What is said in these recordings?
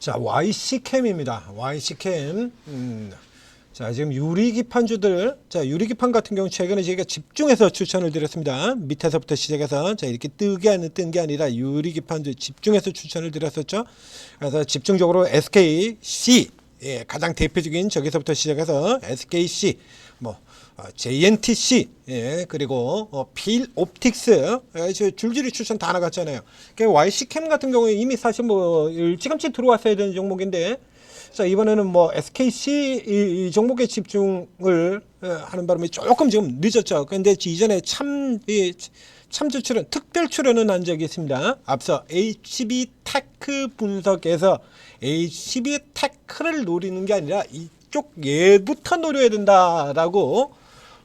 자, YC캠입니다. YC캠. 음. 자, 지금 유리기판주들. 자, 유리기판 같은 경우 최근에 저희가 집중해서 추천을 드렸습니다. 밑에서부터 시작해서 자, 이렇게 뜨게 하는 뜬 게 아니라 유리기판주 집중해서 추천을 드렸었죠. 그래서 집중적으로 SKC 예, 가장 대표적인 저기서부터 시작해서 SKC JNTC 예, 그리고 어, 필 옵틱스 예, 저 줄줄이 추천 다 나갔잖아요. 그 YC캠 같은 경우에 이미 사실 뭐 일찌감치 들어왔어야 되는 종목인데 자 이번에는 뭐 SKC 이, 이 종목에 집중을 어, 하는 바람에 조금 지금 늦었죠. 그런데 이전에 참 이, 참조 출연, 특별 출연은 한 적이 있습니다. 앞서 HB 테크 분석에서 HB 테크를 노리는 게 아니라 이쪽 얘부터 노려야 된다라고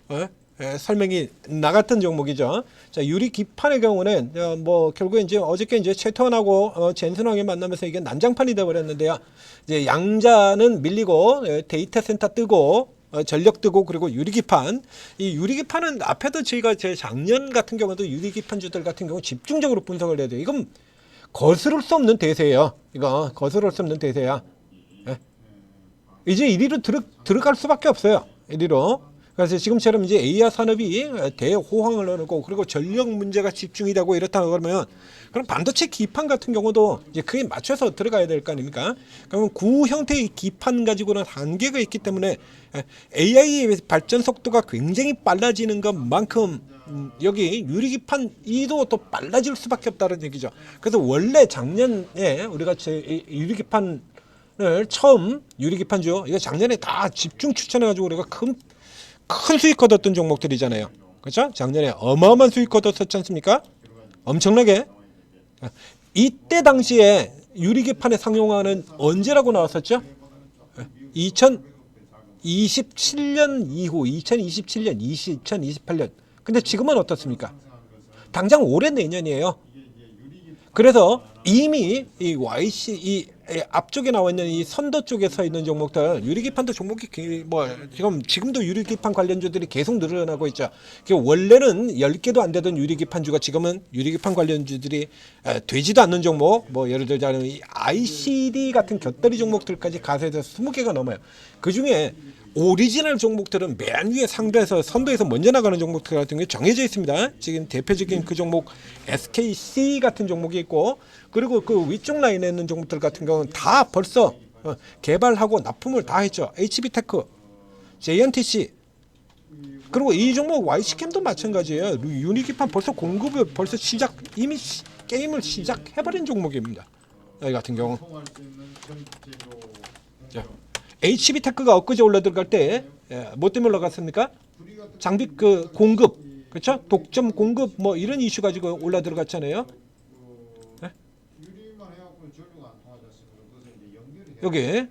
어? 예, 설명이 나갔던 종목이죠. 자 유리 기판의 경우는 어, 뭐 결국 이제 어저께 이제 최태원하고 어, 젠슨왕이 만나면서 이게 난장판이 돼 버렸는데요. 이제 양자는 밀리고 예, 데이터 센터 뜨고 어, 전력 뜨고 그리고 유리기판 이 유리기판은 앞에도 저희가 제 작년 같은 경우도 유리기판주들 같은 경우 집중적으로 분석을 해야 돼요. 이건 거스를 수 없는 대세예요. 이거 거스를 수 없는 대세야. 예. 이제 이리로 들어, 들어갈 수밖에 없어요. 이리로. 그래서 지금처럼 이제 AI 산업이 대호황을 하고 그리고 전력 문제가 집중이 되고 이렇다 그러면 그럼 반도체 기판 같은 경우도 이제 그에 맞춰서 들어가야 될 거 아닙니까? 그러면 구 형태의 기판 가지고는 한계가 있기 때문에 AI의 발전 속도가 굉장히 빨라지는 것만큼 음, 여기 유리기판 이도 또 빨라질 수밖에 없다는 얘기죠. 그래서 원래 작년에 우리가 제 이- 유리기판 을 처음 유리기판주 이거 작년에 다 집중 추천해가지고 우리가 큰, 큰 수익 거뒀던 종목들이잖아요. 그렇죠? 작년에 어마어마한 수익 거뒀었지 않습니까? 엄청나게. 이때 당시에 유리기판에 상용화는 언제라고 나왔었죠? 2027년 이후, 2027년, 2028년. 근데 지금은 어떻습니까? 당장 올해 내년이에요. 그래서 이미 이 YC 이 앞쪽에 나와 있는 이 선도 쪽에 서 있는 종목들 유리기판도 종목이 기- 뭐 지금 지금도 유리기판 관련주들이 계속 늘어나고 있죠. 그 원래는 10개도 안 되던 유리기판주가 지금은 유리기판 관련주들이 에, 되지도 않는 종목 뭐 예를 들자면 이 ICD 같은 곁다리 종목들까지 가세해서 20개가 넘어요. 그중에 오리지널 종목들은 맨 위에 상대에서 선도에서 먼저 나가는 종목들 같은 게 정해져 있습니다. 지금 대표적인 그 종목 SKC 같은 종목이 있고 그리고 그 위쪽 라인에 있는 종목들 같은 경우는 다 벌써 어, 개발하고 납품을 다 했죠. HB테크, JNTC 그리고 이 종목 YC캠도 마찬가지예요. 유니기판 벌써 공급을 벌써 시작 이미 시- 게임을 시작해버린 종목입니다. 여기 같은 경우. 자, HB테크가 엊그제 올라 들어갈 때, 예, 뭐 때문에 올라갔습니까? 장비 그 공급, 그렇죠? 독점 공급 뭐 이런 이슈 가지고 올라 들어갔잖아요. 돼야 여기.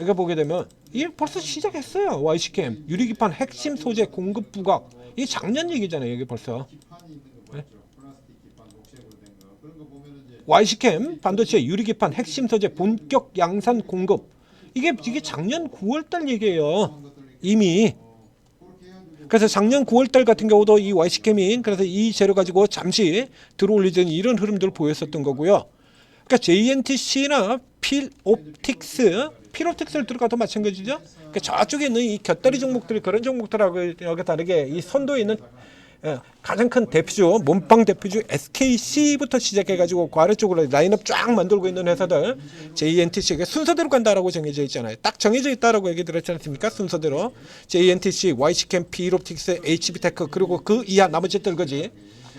여기 보게 되면 이게 벌써 시작했어요. YC캠 유리기판 핵심 소재 공급 부각. 이 작년 얘기잖아요. 여기 벌써 이제 YC캠 반도체 유리기판 핵심 소재 본격 양산 공급. 이게 이게 작년 9월달 얘기예요. 이미 그래서 작년 9월달 같은 경우도 이 YC캠이 그래서 이 재료 가지고 잠시 들어올리던 이런 흐름들을 보였었던 거고요. 그러니까 JNTC나 필 옵틱스, 필 옵틱스를 들어가도 마찬가지죠. 그러니까 저쪽에 있는 이 곁다리 종목들이 그런 종목들하고 여기 다르게 이 선도에 있는 예, 가장 큰 대표주 몸빵 대표주 SKC부터 시작해가지고 그 아래쪽으로 라인업 쫙 만들고 있는 회사들 JNTC가 순서대로 간다라고 정해져 있잖아요. 딱 정해져 있다라고 얘기 들었지 않습니까? 순서대로 JNTC, YC캠, P롭틱스, HB테크 그리고 그 이하 나머지 들 거지.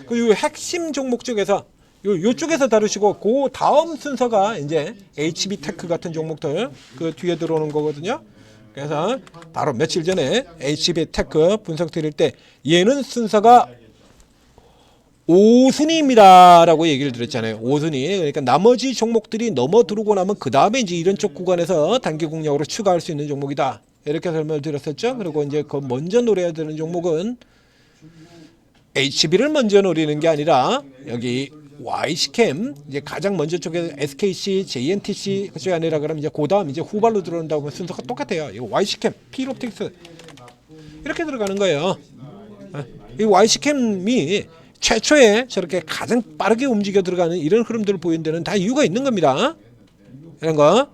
그 핵심 종목 쪽에서 요 요쪽에서 다루시고 그 다음 순서가 이제 HB테크 같은 종목들 그 뒤에 들어오는 거거든요. 그래서 바로 며칠 전에 HB테크 분석 드릴 때 얘는 순서가 5순위입니다라고 얘기를 드렸잖아요. 5순위. 그러니까 나머지 종목들이 넘어 들어오고 나면 그 다음에 이제 이런 쪽 구간에서 단기 공략으로 추가할 수 있는 종목이다. 이렇게 설명을 드렸었죠. 그리고 이제 그 먼저 노려야 되는 종목은 HB를 먼저 노리는 게 아니라 여기 YC캠 이제 가장 먼저 쪽에 SKC, JNTC 그쪽이 아니라 그러면 이제 그다음 이제 후발로 들어온다고 하면 순서가 똑같아요. 이 YC캠, P롭틱스 이렇게 들어가는 거예요. 어, 이 YC캠이 최초에 저렇게 가장 빠르게 움직여 들어가는 이런 흐름들을 보이는 데는 다 이유가 있는 겁니다. 이런 거.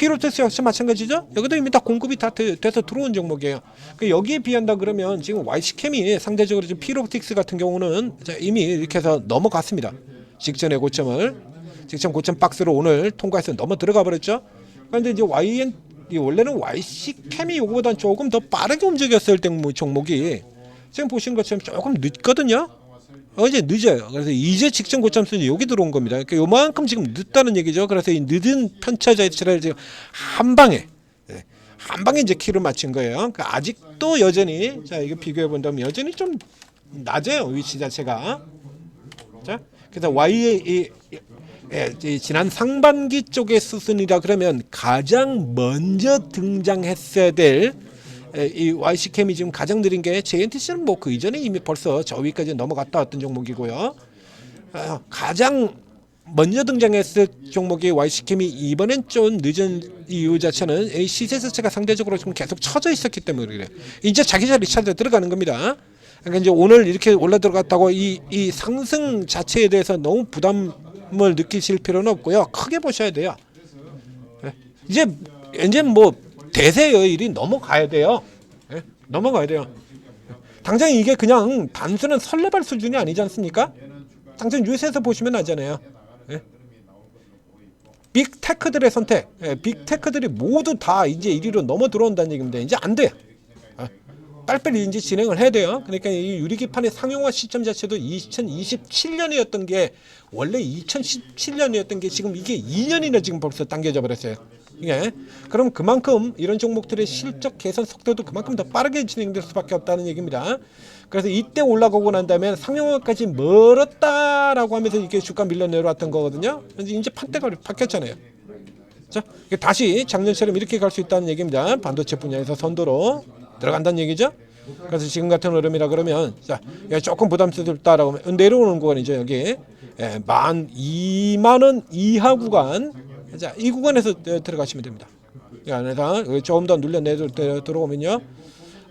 피로테스 역시 마찬가지죠. 여기도 이미 다 공급이 다 돼, 서 들어온 종목이에요. 그 여기에 비한다 그러면 지금 YC캠이 상대적으로 지금 피로틱스 같은 경우는 자, 이미 이렇게 해서 넘어갔습니다. 직전의 고점을 직전 고점 박스로 오늘 통과해서 넘어 들어가 버렸죠. 그런데 이제 YN 이 원래는 YC캠이 이거보다 조금 더 빠르게 움직였을 때뭐 종목이 지금 보시는 것처럼 조금 늦거든요. 어제 늦어요. 그래서 이제 직전 고점 수준이 여기 들어온 겁니다. 그러니까 요만큼 지금 늦다는 얘기죠. 그래서 이 늦은 편차자치를 지금 한 방에 예, 한 방에 이제 키를 맞춘 거예요. 그러니까 아직도 여전히 자 이거 비교해 본다면 여전히 좀 낮아요 위치 자체가. 자 그래서 Y의 이, 예, 이 지난 상반기 쪽의 수순이라 그러면 가장 먼저 등장했어야 될 에, 이 YC캠이 지금 가장 느린 게 JNTC는 뭐 그 이전에 이미 벌써 저 위까지 넘어갔다 왔던 종목이고요. 어, 가장 먼저 등장했을 종목이 YC캠이 이번엔 좀 늦은 이유 자체는 이 시세 자체가 상대적으로 좀 계속 처져 있었기 때문에 그래요. 이제 자기 자리 찾아 들어가는 겁니다. 그러니까 이제 오늘 이렇게 올라 들어갔다고 이, 이 상승 자체에 대해서 너무 부담을 느끼실 필요는 없고요. 크게 보셔야 돼요. 예. 이제 이제 뭐 대세의 일이 넘어가야 돼요. 예? 넘어가야 돼요. 당장 이게 그냥 단순한 설레발 수준이 아니지 않습니까? 당장 뉴스에서 보시면 알잖아요. 예? 빅테크들의 선택, 예, 빅테크들이 모두 다 이제 1위로 넘어 들어온다는 얘기입니다. 이제 안 돼요. 아, 빨리빨리 이제 진행을 해야 돼요. 그러니까 이 유리기판의 상용화 시점 자체도 2027년이었던 게 원래 2017년이었던 게 지금 이게 2년이나 지금 벌써 당겨져 버렸어요. 예. 그럼 그만큼 이런 종목들의 실적 개선 속도도 그만큼 더 빠르게 진행될 수밖에 없다는 얘기입니다. 그래서 이때 올라가고 난 다음에 상용화까지 멀었다라고 하면서 이게 주가 밀려 내려왔던 거거든요. 근데 이제 판때가 바뀌었잖아요. 자, 다시 작년처럼 이렇게 갈 수 있다는 얘기입니다. 반도체 분야에서 선도로 들어간다는 얘기죠. 그래서 지금 같은 흐름이라 그러면 자, 예, 조금 부담스럽다라고 하면 내려오는 구간 이죠. 여기 예, 만 2만 원 이하 구간 자, 이 구간에서 어, 들어가시면 됩니다. 이 안에서 조금 더 눌려 내려 들어오면요.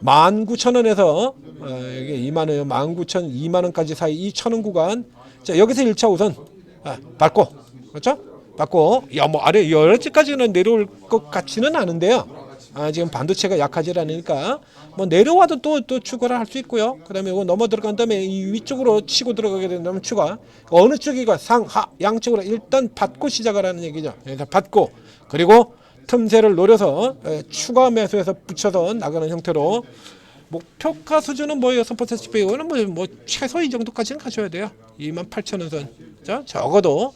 19,000원에서 어, 여기 2만 원, 19,000, 2만 원까지 사이 이 천원 구간. 자, 여기서 1차 우선 아, 밟고. 그렇죠? 밟고 야, 뭐 아래 여기까지는 내려올 것 같지는 않은데요. 아, 지금 반도체가 약하지 않으니까 뭐 내려와도 또 또 추가를 할 수 있고요. 그다음에 이거 넘어 들어간 다음에 이 위쪽으로 치고 들어가게 된다면 추가 어느 쪽이가 상하 양쪽으로 일단 받고 시작을 하는 얘기죠. 그래서 받고 그리고 틈새를 노려서 에, 추가 매수해서 붙여서 나가는 형태로 목표가 수준은 뭐6% 빼고는 뭐, 뭐 최소 이 정도까지는 가셔야 돼요. 2만 8천 원 선. 자, 적어도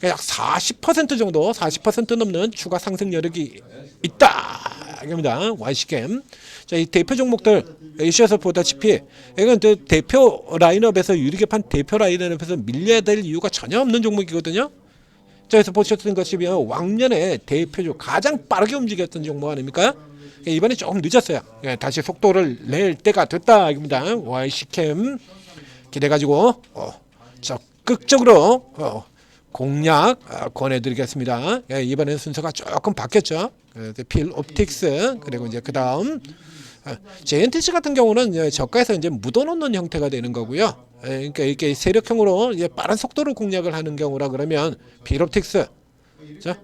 약40% 정도, 40% 넘는 추가 상승 여력이 있다. 이겁니다. YC캠. 자, 이 대표 종목들 에이시아에서 보다시피 이건 그 대표 라인업에서 유리개판 대표 라인업에서 밀려야 될 이유가 전혀 없는 종목이거든요. 자, 그래서 보셨던 것이면 왕년에 대표적 가장 빠르게 움직였던 종목 아닙니까? 이번에 조금 늦었어요. 예, 다시 속도를 낼 때가 됐다 이겁니다. YC캠 기대 가지고 어, 적극적으로 어, 공략 아, 권해드리겠습니다. 예, 이번에 순서가 조금 바뀌었죠. 그래서 필 옵틱스 그리고 이제 그 다음 JNTC 같은 경우는 저가에서 이제 묻어놓는 형태가 되는 거고요. 예, 그러니까 이렇게 세력형으로 이제 빠른 속도로 공략을 하는 경우라 그러면 필 옵틱스 자,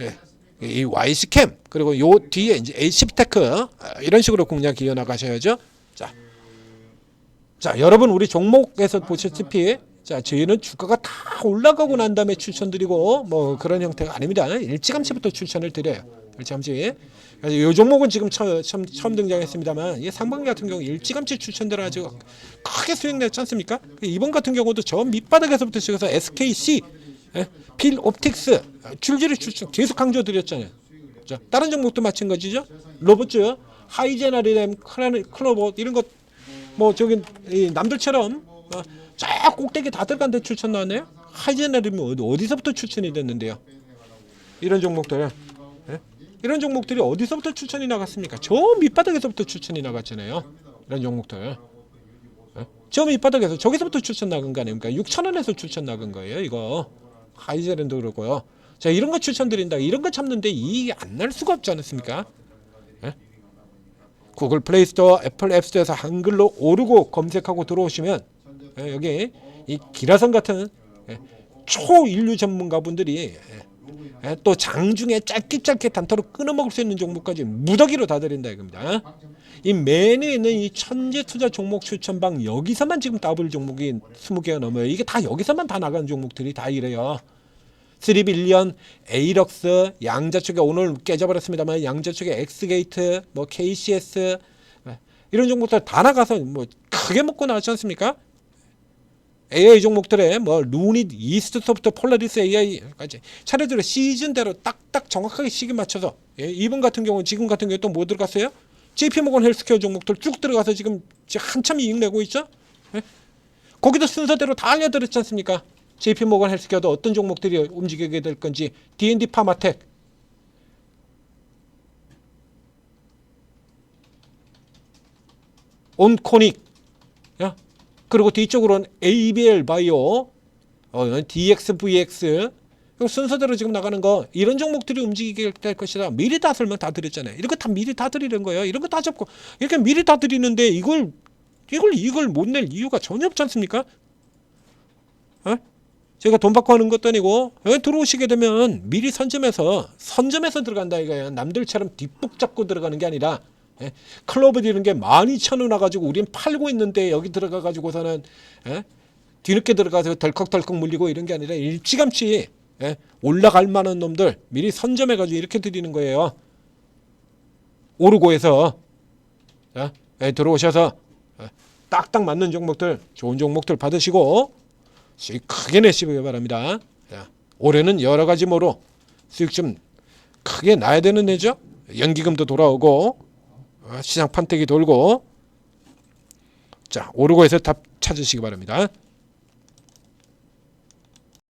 예, 이 YC캠 그리고 요 뒤에 이제 HB테크 아, 이런 식으로 공략 이어 나가셔야죠. 자, 자 여러분 우리 종목에서 보셨다시피 자 저희는 주가가 다 올라가고 난 다음에 추천드리고 뭐 그런 형태가 아닙니다. 일찌감치부터 추천을 드려요. 일찌감치. 이 종목은 지금 처, 처음, 처음 등장했습니다만 이 상반기 같은 경우 일찌감치 추천들어 가지고 크게 수익 냈지 않습니까? 이번 같은 경우도 저 밑바닥에서부터 시작해서 SKC, 예, 필 옵틱스 줄줄이 추천 계속 강조드렸잖아요. 자, 다른 종목도 마찬가지죠. 로봇즈, 하이제나 리램, 클로버 이런 것 뭐 저기 이 남들처럼 어, 저 꼭대기 다 들어간 데 추천 나왔네요. 하이제나리램이 어디- 어디서부터 추천이 됐는데요. 이런 종목들 예? 이런 종목들이 어디서부터 추천이 나갔습니까? 저 밑바닥에서부터 추천이 나갔잖아요. 이런 종목들. 예? 저 밑바닥에서 저기서부터 추천 나간 거 아닙니까? 6천 원에서 추천 나간 거예요. 이거 하이제랜도 그렇고요. 자 이런 거 추천드린다. 이런 거 참는데 이익이 안 날 수가 없지 않습니까? 예? 구글 플레이 스토어, 애플 앱 스토어에서 한글로 오르고 검색하고 들어오시면 예, 여기 이 기라성 같은 예, 초인류 전문가분들이 예, 예, 또 장중에 짧게 짧게 단타로 끊어먹을 수 있는 종목까지 무더기로 다 드린다 이겁니다. 이 메뉴에 있는 이 천재 투자 종목 추천방 여기서만 지금 더블 종목이 20개가 넘어요. 이게 다 여기서만 다 나가는 종목들이 다 이래요. 3빌리언, 에이럭스, 양자 쪽에 오늘 깨져버렸습니다만 양자 쪽에 엑스게이트, 뭐 KCS 예, 이런 종목들 다 나가서 뭐 크게 먹고 나왔지 않습니까? AI 종목들에 뭐 루닛, 이스트 소프트, 폴라리스 AI까지 차례대로 시즌대로 딱딱 정확하게 시기 맞춰서 예, 이번 같은 경우 지금 같은 경우 또뭐 들어갔어요? JP모건 헬스케어 종목들 쭉 들어가서 지금 한참 이익 내고 있죠? 예? 거기도 순서대로 다 알려드렸지 않습니까? JP모건 헬스케어도 어떤 종목들이 움직이게 될 건지 D&D 파마텍 온코닉 야 그리고 뒤쪽으로는 ABL 바이오 어, DXVX 순서대로 지금 나가는 거 이런 종목들이 움직이게 될 것이다 미리 다 설명 다 드렸잖아요 거다 미리 다 드리는 거예요 이런 거 다 잡고 이렇게 미리 다 드리는데 이걸 이걸 이걸 못 낼 이유가 전혀 없지 않습니까? 어? 제가 돈 받고 하는 것도 아니고 들어오시게 되면 미리 선점해서 선점해서 들어간다 이거예요. 남들처럼 뒷북 잡고 들어가는 게 아니라 예? 클로브 이런 게 12,000원 와가지고 우린 팔고 있는데 여기 들어가 가지고서는 예? 뒤늦게 들어가서 덜컥덜컥 물리고 이런 게 아니라 일찌감치 예? 올라갈 만한 놈들 미리 선점해 가지고 이렇게 드리는 거예요. 오르고에서 자, 예, 들어오셔서 예, 딱딱 맞는 종목들 좋은 종목들 받으시고 수익 크게 내시기 바랍니다. 자, 올해는 여러 가지 뭐로 수익 좀 크게 나야 되는 해죠. 연기금도 돌아오고 어, 시장 판택이 돌고 자 오르고에서 답 찾으시기 바랍니다.